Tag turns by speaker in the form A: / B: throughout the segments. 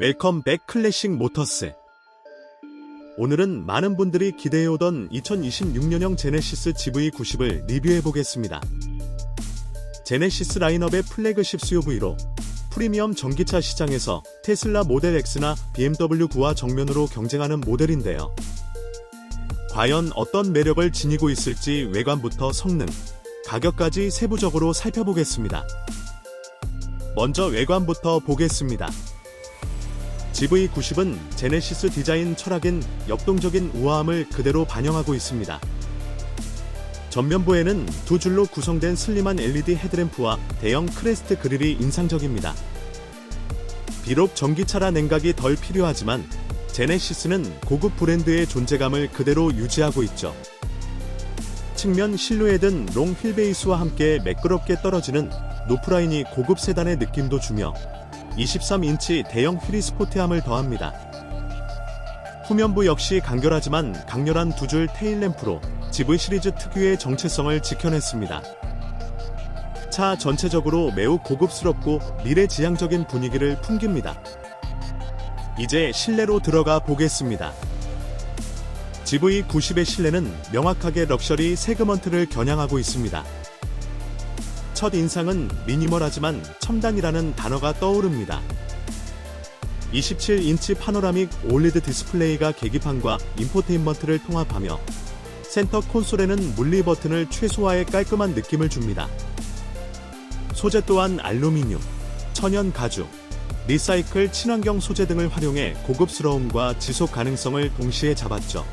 A: 웰컴 백 클래식 모터스. 오늘은 많은 분들이 기대해오던 2026년형 제네시스 GV90을 리뷰해보겠습니다. 제네시스 라인업의 플래그십 SUV로 프리미엄 전기차 시장에서 테슬라 모델 X나 BMW 9와 정면으로 경쟁하는 모델인데요. 과연 어떤 매력을 지니고 있을지 외관부터 성능, 가격까지 세부적으로 살펴보겠습니다. 먼저 외관부터 보겠습니다. GV90은 제네시스 디자인 철학인 역동적인 우아함을 그대로 반영하고 있습니다. 전면부에는 두 줄로 구성된 슬림한 LED 헤드램프와 대형 크레스트 그릴이 인상적입니다. 비록 전기차라 냉각이 덜 필요하지만 제네시스는 고급 브랜드의 존재감을 그대로 유지하고 있죠. 측면 실루엣은 롱 휠베이스와 함께 매끄럽게 떨어지는 노프라인이 고급 세단의 느낌도 주며 23인치 대형 휠이 스포티함을 더합니다. 후면부 역시 간결하지만 강렬한 두 줄 테일램프로 GV 시리즈 특유의 정체성을 지켜냈습니다. 차 전체적으로 매우 고급스럽고 미래지향적인 분위기를 풍깁니다. 이제 실내로 들어가 보겠습니다. GV90의 실내는 명확하게 럭셔리 세그먼트를 겨냥하고 있습니다. 첫 인상은 미니멀하지만 첨단이라는 단어가 떠오릅니다. 27인치 파노라믹 올리드 디스플레이가 계기판과 인포테인먼트를 통합하며 센터 콘솔에는 물리 버튼을 최소화해 깔끔한 느낌을 줍니다. 소재 또한 알루미늄, 천연 가죽, 리사이클 친환경 소재 등을 활용해 고급스러움과 지속 가능성을 동시에 잡았죠.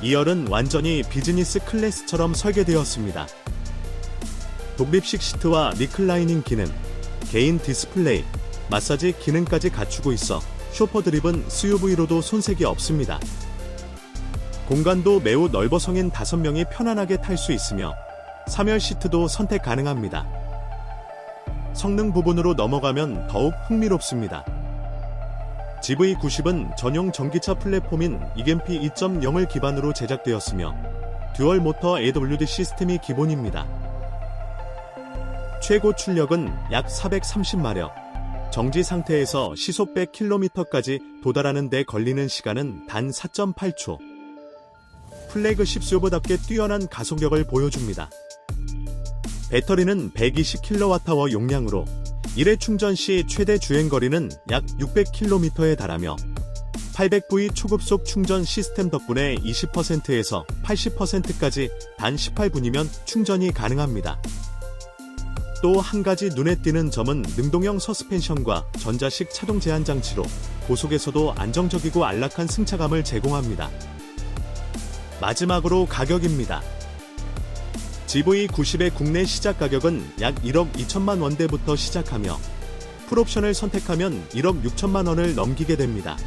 A: 2열은 완전히 비즈니스 클래스처럼 설계되었습니다. 독립식 시트와 리클라이닝 기능, 개인 디스플레이, 마사지 기능까지 갖추고 있어 쇼퍼 드립은 SUV로도 손색이 없습니다. 공간도 매우 넓어 성인 5명이 편안하게 탈 수 있으며 3열 시트도 선택 가능합니다. 성능 부분으로 넘어가면 더욱 흥미롭습니다. GV90은 전용 전기차 플랫폼인 이겐피 2.0을 기반으로 제작되었으며 듀얼 모터 AWD 시스템이 기본입니다. 최고 출력은 약 430마력. 정지 상태에서 시속 100km까지 도달하는 데 걸리는 시간은 단 4.8초. 플래그십 수요보답게 뛰어난 가속력을 보여줍니다. 배터리는 120kWh 용량으로 1회 충전 시 최대 주행거리는 약 600km에 달하며 800V 초급속 충전 시스템 덕분에 20%에서 80%까지 단 18분이면 충전이 가능합니다. 또 한 가지 눈에 띄는 점은 능동형 서스펜션과 전자식 차동 제한 장치로 고속에서도 안정적이고 안락한 승차감을 제공합니다. 마지막으로 가격입니다. GV90의 국내 시작 가격은 약 1억 2천만 원대부터 시작하며 풀옵션을 선택하면 1억 6천만 원을 넘기게 됩니다.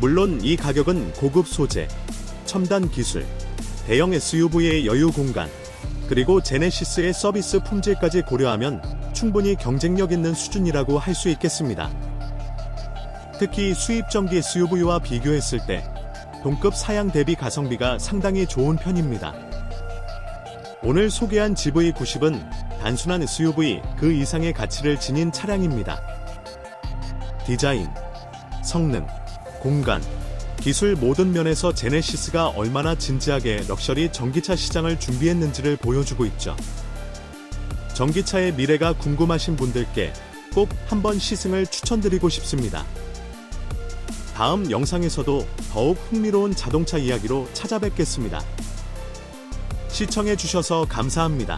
A: 물론 이 가격은 고급 소재, 첨단 기술, 대형 SUV의 여유 공간, 그리고 제네시스의 서비스 품질까지 고려하면 충분히 경쟁력 있는 수준이라고 할 수 있겠습니다. 특히 수입 전기 SUV와 비교했을 때 동급 사양 대비 가성비가 상당히 좋은 편입니다. 오늘 소개한 GV90은 단순한 SUV 그 이상의 가치를 지닌 차량입니다. 디자인, 성능, 공간, 기술 모든 면에서 제네시스가 얼마나 진지하게 럭셔리 전기차 시장을 준비했는지를 보여주고 있죠. 전기차의 미래가 궁금하신 분들께 꼭 한번 시승을 추천드리고 싶습니다. 다음 영상에서도 더욱 흥미로운 자동차 이야기로 찾아뵙겠습니다. 시청해주셔서 감사합니다.